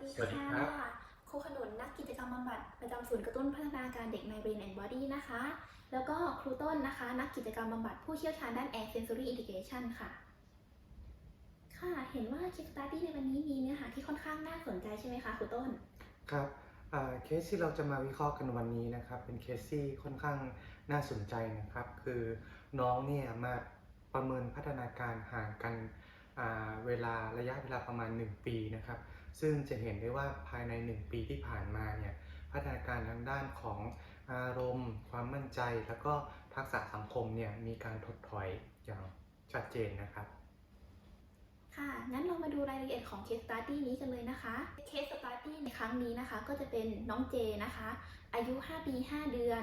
ดีสวัสดีค่ะครับ ครูขนุนนักกิจกรรมบำบัดประจำศูนย์กระตุ้นพัฒนาการเด็กใน Brain and Body นะคะ แล้วก็ครูต้นนะคะ นักกิจกรรมบำบัดผู้เชี่ยวชาญด้าน Air Sensory Integration ค่ะ ค่ะ เห็นว่า Case Study ในวันนี้มีเนื้อหาที่ค่อนข้างน่าสนใจใช่ไหมคะครูต้น ครับอ่าเคสที่เราจะมาวิเคราะห์กันวันนี้นะครับ เป็นเคสที่ค่อนข้างน่าสนใจนะครับ คือน้องเนี่ยมาประเมินพัฒนาการห่างกันอ่าเวลาระยะเวลาประมาณ 1 ปีนะครับ ซึ่งจะเห็นได้ว่าภายใน 1 ปีที่ผ่านมาเนี่ยพัฒนาการทางด้านของอารมณ์ ความมั่นใจ แล้วก็ทักษะสังคมเนี่ยมีการถดถอยอย่างชัดเจนนะครับค่ะ งั้นเรามาดูรายละเอียดของ Case Study นี้กันเลยนะคะ Case Study ในครั้งนี้นะคะ ก็จะเป็นน้องเจนะคะ อายุ 5 ปี 5 เดือน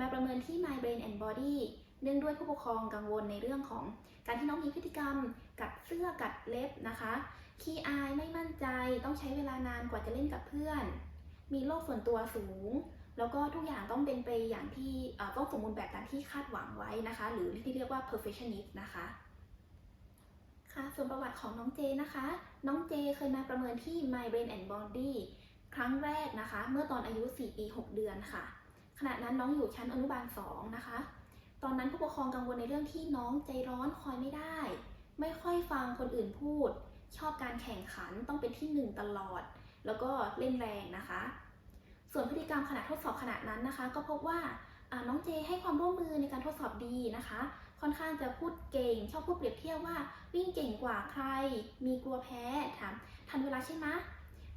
มาประเมินที่ My Brain and Body เนื่องด้วยผู้ปกครองกังวลในเรื่องของการที่น้องมีพฤติกรรม กัดเสื้อกัดเล็บนะคะ ขี้อายไม่มั่นใจต้องใช้เวลานานกว่าจะเล่นกับเพื่อน มีโรคส่วนตัวสูง แล้วก็ทุกอย่างต้องเป็นไปอย่างที่ต้องสมบูรณ์แบบตามที่คาดหวังไว้นะคะ หรือที่เรียกว่า perfectionist นะคะค่ะส่วนประวัติของน้องเจนะคะ น้องเจเคยมาประเมินที่ My Brain and Body ครั้งแรกนะคะ เมื่อตอนอายุ 4 ปี 6 เดือนค่ะ ขณะนั้นน้องอยู่ชั้นอนุบาล 2 นะคะ ตอนนั้นผู้ปกครองกังวลในเรื่องที่น้องใจร้อนคอยไม่ได้ ไม่ค่อยฟังคนอื่นพูด ชอบการแข่งขันต้องเป็นที่หนึ่งตลอด แล้วก็เล่นแรงนะคะ ส่วนพฤติกรรมขณะทดสอบขณะนั้นนะคะ ก็พบว่าอ่าน้องเจให้ความร่วมมือในการทดสอบดีนะคะ ค่อนข้างจะพูดเก่ง ชอบพูดเปรียบเทียบว่าวิ่งเก่งกว่าใคร มีกลัวแพ้ถามทันเวลาใช่ไหม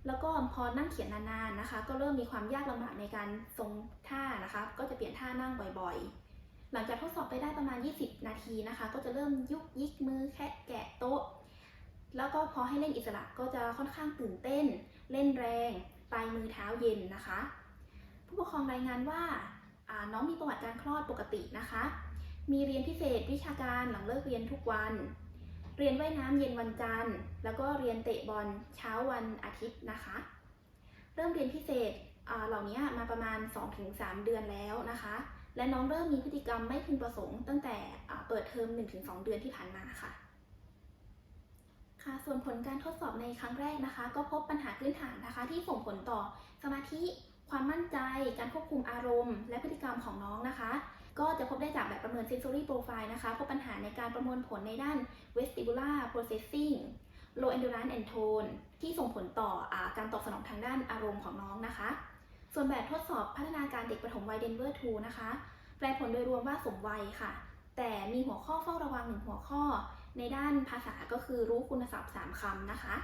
แล้วก็พอนั่งเขียนนานๆนะคะ ก็เริ่มมีความยากลำบากในการทรงท่านะคะ ก็จะเปลี่ยนท่านั่งบ่อยๆ หลังจากทดสอบไปได้ประมาณ 20 นาทีนะคะ ก็จะเริ่มยุกยิกมือแคะแกะโต๊ะ แล้วก็พอให้เล่นอิสระก็จะค่อนข้างตื่นเต้น เล่นแรง ปลายมือเท้าเย็นนะคะ ผู้ปกครองรายงานว่าน้องมีประวัติการคลอดปกตินะคะ มีเรียนพิเศษวิชาการหลังเลิกเรียนทุกวัน เรียนว่ายน้ำเย็นวันจันทร์ แล้วก็เรียนเตะบอลเช้าวันอาทิตย์นะคะ เริ่มเรียนพิเศษเหล่านี้มาประมาณ 2-3 เดือนแล้วนะคะ และน้องเริ่มมีพฤติกรรมไม่พึงประสงค์ตั้งแต่เปิดเทอม 1-2 เดือนที่ผ่านมาค่ะ ค่ะ ส่วนผลการทดสอบในครั้งแรกนะคะ ก็พบปัญหาพื้นฐานนะคะ ที่ส่งผลต่อสมาธิ ความมั่นใจ การควบคุมอารมณ์ และพฤติกรรมของน้องนะคะ ก็จะพบได้จากแบบประเมิน sensory profile นะคะ พบปัญหาในการประมวลผลในด้าน vestibular processing low endurance and tone ที่ส่งผลต่ออการตอบสนองทางด้านอารมณ์ของน้องนะคะ ส่วนแบบทดสอบพัฒนาการเด็กปฐมวัย Denver 2นะคะ แปลผลโดยรวมว่าสมวัยค่ะ แต่มีหัวข้อเฝ้าระวังหนึ่งหัวข้อ ในด้านภาษาก็คือรู้คุณศัพท์ 3 คำนะคะ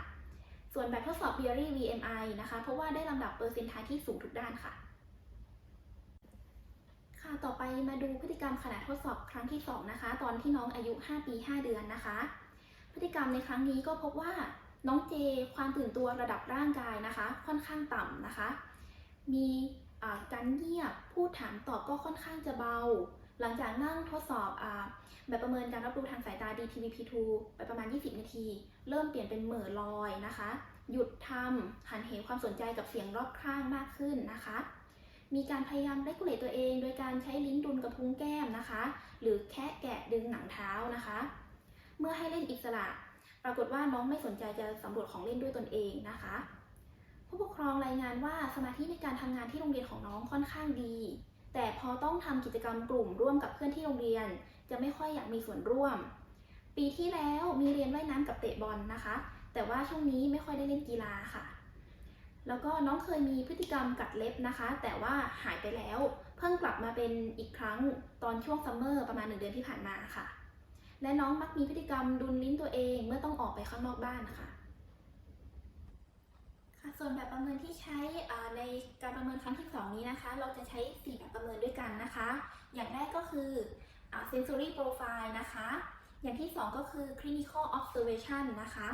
ส่วนแบบทดสอบ Theory VMI นะคะ เพราะว่าได้ลำดับเปอร์เซ็นต์ทายที่สูงทุกด้านค่ะ ค่ะ ต่อไปมาดูพฤติกรรมขณะทดสอบครั้งที่ 2 นะคะ ตอนที่น้องอายุ 5 ปี 5 เดือนนะคะ พฤติกรรมในครั้งนี้ก็พบว่าน้องเจความตื่นตัวระดับร่างกายนะคะ ค่อนข้างต่ำนะคะ มีการเงียบพูดถามตอบก็ค่อนข้างจะเบา หลังจากนั่งทดสอบอแบบประเมินการรับรู้ทางสายตา DTVP2 ไปประมาณ 20 นาที เริ่มเปลี่ยนเป็นเหม่อลอยนะคะ หยุดทำหันเหความสนใจกับเสียงรอบข้างมากขึ้นนะคะ มีการพยายามเ e กูเลตตัวเอง โดยการใช้ลิ้นดุลกับพุ้งแก้มนะคะ หรือแคะแกะดึงหนังเท้านะคะ เมื่อให้เล่นอิสระ ปรากฏว่าน้องไม่สนใจจะสำรวจของเล่นด้วยตนเองนะคะ ผู้ปกครองรายงานว่าสมาธิในการทำงานที่โรงเรียนของน้องค่อนข้างดี แต่พอต้องทำกิจกรรมกลุ่มร่วมกับเพื่อนที่โรงเรียน จะไม่ค่อยอยากมีส่วนร่วม ปีที่แล้วมีเรียนว่ายน้ำกับเตะบอลนะคะ แต่ว่าช่วงนี้ไม่ค่อยได้เล่นกีฬาค่ะ แล้วก็น้องเคยมีพฤติกรรมกัดเล็บนะคะ แต่ว่าหายไปแล้ว เพิ่งกลับมาเป็นอีกครั้งตอนช่วงซัมเมอร์ประมาณหนึ่งเดือนที่ผ่านมาค่ะ และน้องมักมีพฤติกรรมดุลลิ้นตัวเองเมื่อต้องออกไปข้างนอกบ้านค่ะค่ะ ส่วนแบบประเมินที่ใช้ในการประเมินครั้งที่ 2 นี้นะคะ เราจะใช้ 4 แบบประเมินด้วยกันนะคะ อย่างแรกก็คืออ sensory profile นะคะ อย่างที่ 2 ก็คือ clinical observation นะคะ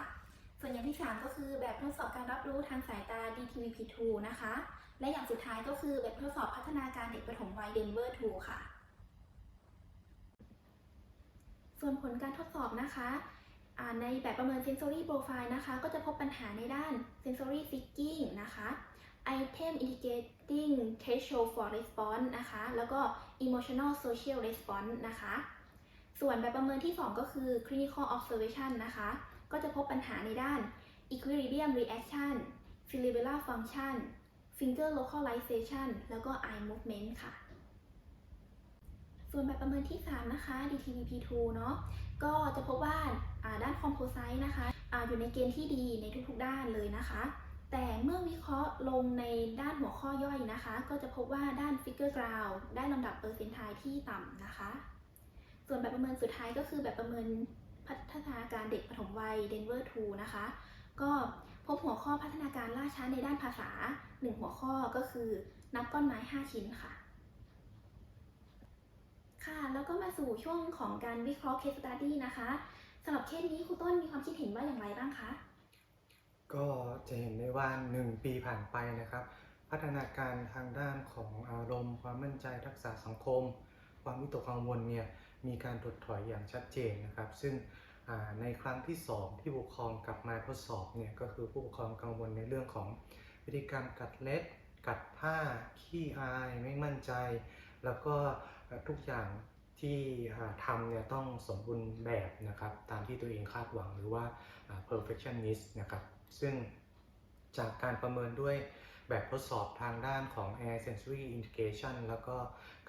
ส่วนอย่างที่ 3 ก็คือแบบทดสอบการรับรู้ทางสายตา DTVP2 นะคะ และอย่างสุดท้ายก็คือแบบทดสอบพัฒนาการเด็กปฐมวัย Denver 2 ค่ะ ส่วนผลการทดสอบนะคะ ในแบบประเมิน sensory profile นะคะ ก็จะพบปัญหาในด้าน sensory seeking นะคะ item indicating threshold for response นะคะ แล้วก็ emotional social response นะคะ ส่วนแบบประเมินที่ 2 ก็คือ clinical observation นะคะ ก็จะพบปัญหาในด้าน equilibrium reaction cerebellar function finger localization แล้วก็ eye movement ค่ะส่วนแบบประเมินที่ 3 นะคะ DTVP2 เนาะ ก็จะพบว่า ด้าน composite นะคะออยู่ในเกณฑ์ที่ดีในทุกๆด้านเลยนะคะ แต่เมื่อวิเคราะห์ลงในด้านหัวข้อย่อยนะคะ ก็จะพบว่าด้าน figure ground ได้ลำดับเปอร์เซนต์ไทที่ต่ำนะคะ ส่วนแบบประเมินสุดท้ายก็คือแบบประเมินพัฒนาการเด็กปฐมวัย Denver 2นะคะ ก็พบหัวข้อพัฒนาการล่าช้าในด้านภาษา 1 หัวข้อก็คือนับก้อนไม้ 5 ชิ้นค่ะค่ะ แล้วก็มาสู่ช่วงของการวิเคราะห์ case study นะคะ สำหรับเคสนี้ครูต้นมีความคิดเห็นว่าอย่างไรบ้างคะ ก็จะเห็นได้ว่า 1 ปีผ่านไปนะครับ พัฒนาการทางด้านของอารมณ์ ความมั่นใจทักษะสังคม ความวิตกกังวลเนี่ยมีการถดถอยอย่างชัดเจนนะครับ ซึ่งในครั้งที่ 2 ที่ผู้ปกครองกลับมาทดสอบเนี่ยก็คือผู้ปกครองกังวลในเรื่องของพฤติกรรมกัดเล็บกัดผ้าขี้อายไม่มั่นใจ แล้วก็ทุกอย่าง ที่ทำเนี่ยต้องสมบูรณ์แบบนะครับตามที่ตัวเองคาดหวังหรือว่า perfectionist นะครับซึ่งจากการประเมินด้วยแบบทดสอบทางด้านของ air sensory integration แล้วก็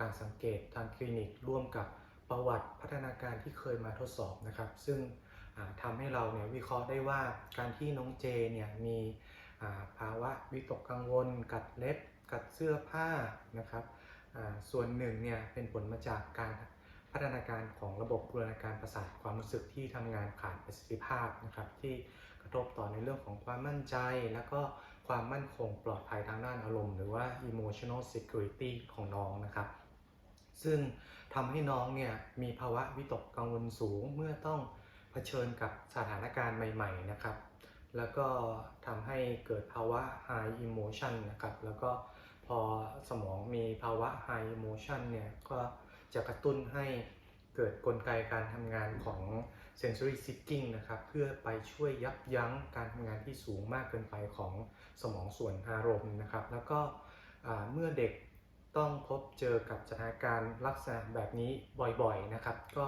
การสังเกตทางคลินิกร่วมกับประวัติพัฒนาการที่เคยมาทดสอบนะครับ ซึ่งอ่าทำให้เราเนี่ยวิเคราะห์ได้ว่าการที่น้องเจเนี่ยมีภาวะวิตกกังวล กัดเล็บ กัดเสื้อผ้านะครับส่วนหนึ่งเนี่ยเป็นผลมาจากการ พัฒนาการของระบบบูรณาการประสาทความรู้สึกที่ทำงานขาดประสิทธิภาพนะครับ ที่กระทบต่อในเรื่องของความมั่นใจ แล้วก็ความมั่นคงปลอดภัยทางด้านอารมณ์ หรือว่า emotional security ของน้องนะครับ ซึ่งทำให้น้องเนี่ยมีภาวะวิตกกังวลสูงเมื่อต้องเผชิญกับสถานการณ์ใหม่ ๆนะครับ แล้วก็ทำให้เกิดภาวะ high emotion นะครับ แล้วก็พอสมองมีภาวะ high emotion เนี่ยก็ จะกระตุ้นให้เกิดกลไกการทำงานของ sensory seeking นะครับ เพื่อไปช่วยยับยั้งการทำงานที่สูงมากเกินไปของสมองส่วนอารมณ์นะครับ แล้วก็เมื่อเด็กต้องพบเจอกับสถานการณ์ลักษณะแบบนี้บ่อยๆนะครับ ก็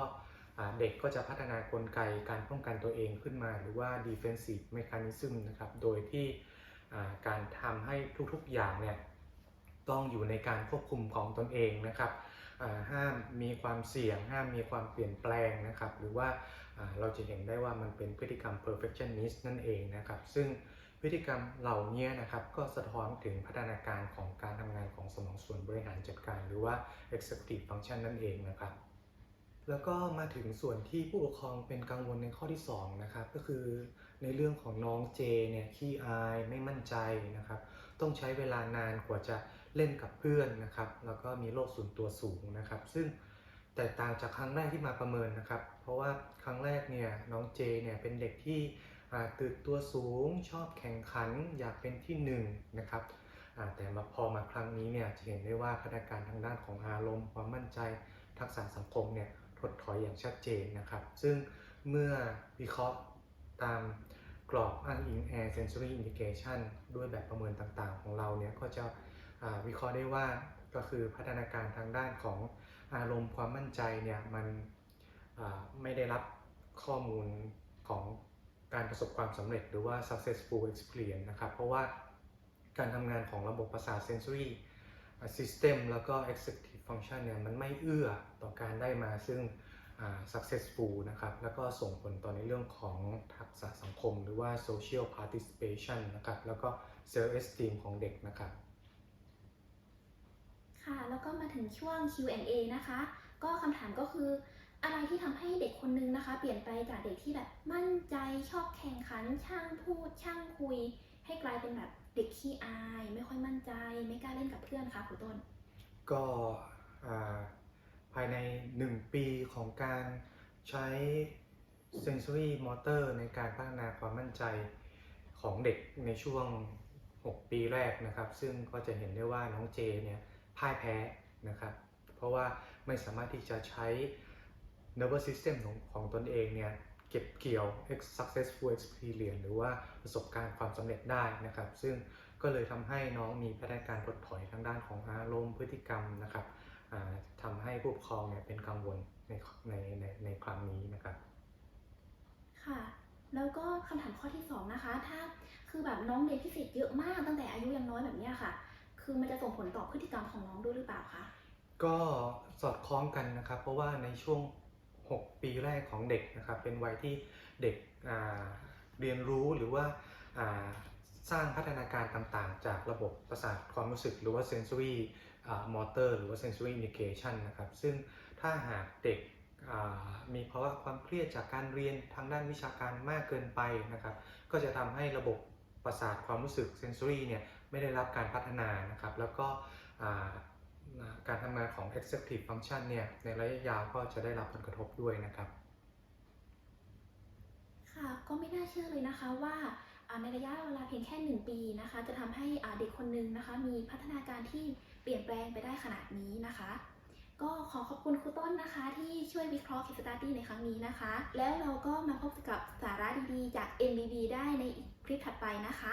เด็กก็จะพัฒนากลไกการป้องกันตัวเองขึ้นมา หรือว่า defensive mechanism นะครับ โดยที่การทำให้ทุกๆอย่างเนี่ยต้องอยู่ในการควบคุมของตนเองนะครับ ห้ามมีความเสี่ยง ห้ามมีความเปลี่ยนแปลงนะครับ หรือว่าเราจะเห็นได้ว่ามันเป็นพฤติกรรม perfectionist นั่นเองนะครับ ซึ่งพฤติกรรมเหล่านี้นะครับก็สะท้อนถึงพัฒนาการของการทำงานของสมองส่วนบริหารจัดการ หรือว่า executive function นั่นเองนะครับ แล้วก็มาถึงส่วนที่ผู้ปกครองเป็นกังวลในข้อที่2นะครับก็คือในเรื่องของน้องเจเนี่ยขี้อายไม่มั่นใจนะครับ ต้องใช้เวลานานกว่าจะ เล่นกับเพื่อนนะครับ แล้วก็มีโรคส่วนตัวสูงนะครับ ซึ่งแตกต่างจากครั้งแรกที่มาประเมินนะครับ เพราะว่าครั้งแรกเนี่ยน้องเจเนี่ยเป็นเด็กที่ตื่นตัวสูง ชอบแข่งขันอยากเป็นที่หนึ่งนะครับแต่มาพอมาครั้งนี้เนี่ยจะเห็นได้ว่าพัฒนาการทางด้านของอารมณ์ ความมั่นใจ ทักษะสังคมเนี่ยถดถอยอย่างชัดเจนนะครับ ซึ่งเมื่อวิเคราะห์ตามกรอบอ้างอิง Air Sensory Indication ด้วยแบบประเมินต่างๆ ของเราเนี่ยก็จะ วิเคราะห์ได้ว่าก็คือพัฒนาการทางด้านของอารมณ์ความมั่นใจเนี่ยมันไม่ได้รับข้อมูลของการประสบความสำเร็จหรือว่า successful experience นะครับ เพราะว่าการทำงานของระบบประสาท sensory system แล้วก็ executive function เนี่ยมันไม่เอื้อต่อการได้มาซึ่ง successful นะครับ แล้วก็ส่งผลต่อในเรื่องของทักษะสังคม หรือว่า social participation นะครับ แล้วก็ self esteem ของเด็กนะครับ ค่ะ แล้วก็มาถึงช่วง Q&A นะคะ ก็คำถามก็คืออะไรที่ทำให้เด็กคนนึงนะคะ เปลี่ยนไปจากเด็กที่แบบมั่นใจชอบแข่งขัน ช่างพูด ช่างคุย ให้กลายเป็นแบบเด็กขี้อาย ไม่ค่อยมั่นใจ ไม่กล้าเล่นกับเพื่อนคะครูต้น ก็ภายใน 1 ปีของการใช้ sensory motor ในการพัฒนาความมั่นใจของเด็กในช่วง 6 ปีแรกนะครับ ซึ่งก็จะเห็นได้ว่าน้องเจเนี่ย พ่ายแพ้นะครับ เพราะว่าไม่สามารถที่จะใช้ nervous system ของของตนเองเนี่ยเก็บเกี่ยว successful experience หรือว่าประสบการณ์ความสำเร็จได้นะครับ ซึ่งก็เลยทำให้น้องมีพัฒนาการถดถอยทางด้านของอารมณ์พฤติกรรมนะครับทำให้ผู้ปกครองเนี่ยเป็นกังวลในในในในครั้งนี้นะครับ ค่ะ แล้วก็คำถามข้อที่สองนะคะ ถ้าคือแบบน้องเรียนพิเศษเยอะมากตั้งแต่อายุยังน้อยแบบนี้ค่ะ คือมันจะส่งผลต่อพฤติกรรมของน้องด้วยหรือเปล่าคะ ก็สอดคล้องกันนะครับ เพราะว่าในช่วง 6 ปีแรกของเด็กนะครับ เป็นวัยที่เด็กเรียนรู้หรือว่าสร้างพัฒนาการต่างๆ จากระบบประสาทความรู้สึก หรือว่า sensory อ่า motor หรือว่า sensory indication นะครับ ซึ่งถ้าหากเด็กมีภาวะความเครียดจากการเรียนทางด้านวิชาการมากเกินไปนะครับ ก็จะทำให้ระบบประสาทความรู้สึก sensory เนี่ย ไม่ได้รับการพัฒนานะครับ แล้วก็การทำงานของ executive function เนี่ยในระยะยาวก็จะได้รับผลกระทบด้วยนะครับ ค่ะก็ไม่น่าเชื่อเลยนะคะว่าในระยะเวลาเพียงแค่ 1 ปีนะคะ จะทำให้เด็กคนนึงนะคะ มีพัฒนาการที่เปลี่ยนแปลงไปได้ขนาดนี้นะคะ ก็ขอขอบคุณครูต้นนะคะ ที่ช่วยวิเคราะห์ case study ในครั้งนี้นะคะ แล้วเราก็มาพบกับสาระดีๆ จาก MBB ได้ในคลิปถัดไปนะคะ